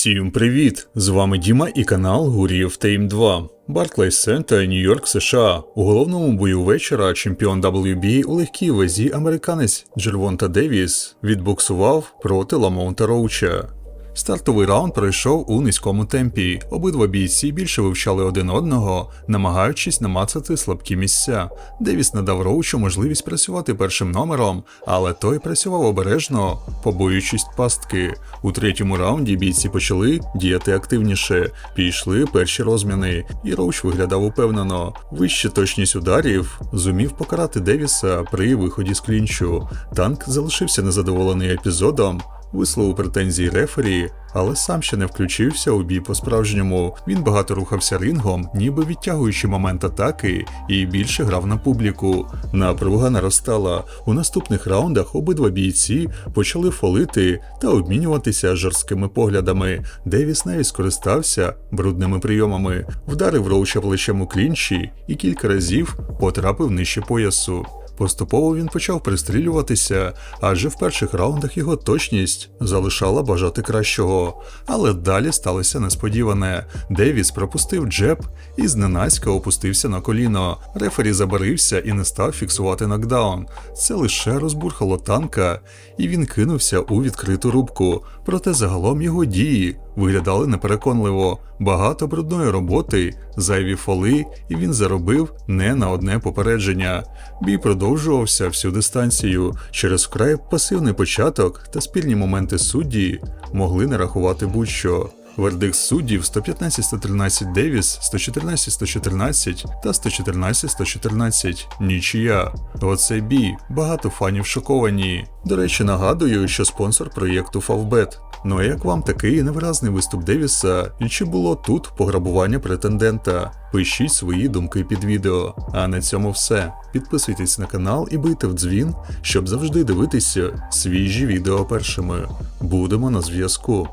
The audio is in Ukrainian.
Всім привіт! З вами Діма і канал Гурів Тейм 2. Барклейс Сента, Нью-Йорк, США. У головному бою вечора чемпіон WBA у легкій вазі американець Джервонта Девіс відбуксував проти Ламонта Роуча. Стартовий раунд пройшов у низькому темпі. Обидва бійці більше вивчали один одного, намагаючись намацати слабкі місця. Девіс надав Роучу можливість працювати першим номером, але той працював обережно, побоюючись пастки. У третьому раунді бійці почали діяти активніше. Пішли перші розміни, і Роуч виглядав упевнено. Вища точність ударів зумів покарати Девіса при виході з клінчу. Танк залишився незадоволений епізодом висловив претензії рефері, але сам ще не включився у бій по-справжньому. Він багато рухався рингом, ніби відтягуючи момент атаки, і більше грав на публіку. Напруга наростала. У наступних раундах обидва бійці почали фолити та обмінюватися жорсткими поглядами. Девіс навіть скористався брудними прийомами, вдарив роуча плечем у клінчі і кілька разів потрапив нижче поясу. Поступово він почав пристрілюватися, адже в перших раундах його точність залишала бажати кращого. Але далі сталося несподіване. Девіс пропустив джеб і зненацька опустився на коліно. Рефері забарився і не став фіксувати нокдаун. Це лише розбурхало танка, і він кинувся у відкриту рубку. Проте загалом його дії виглядали непереконливо. Багато брудної роботи, зайві фоли, і він заробив не на одне попередження. Бій продовжувався всю дистанцію. Через вкрай пасивний початок та спільні моменти судді могли не рахувати будь-що. Вердикт суддів 115-113 Девіс, 114-114 та 114-114 нічия. Оце бій. Багато фанів шоковані. До речі, нагадую, що спонсор проєкту Favbet. Ну а як вам такий невиразний виступ Девіса? І чи було тут пограбування претендента? Пишіть свої думки під відео. А на цьому все. Підписуйтесь на канал і бийте в дзвін, щоб завжди дивитися свіжі відео першими. Будемо на зв'язку.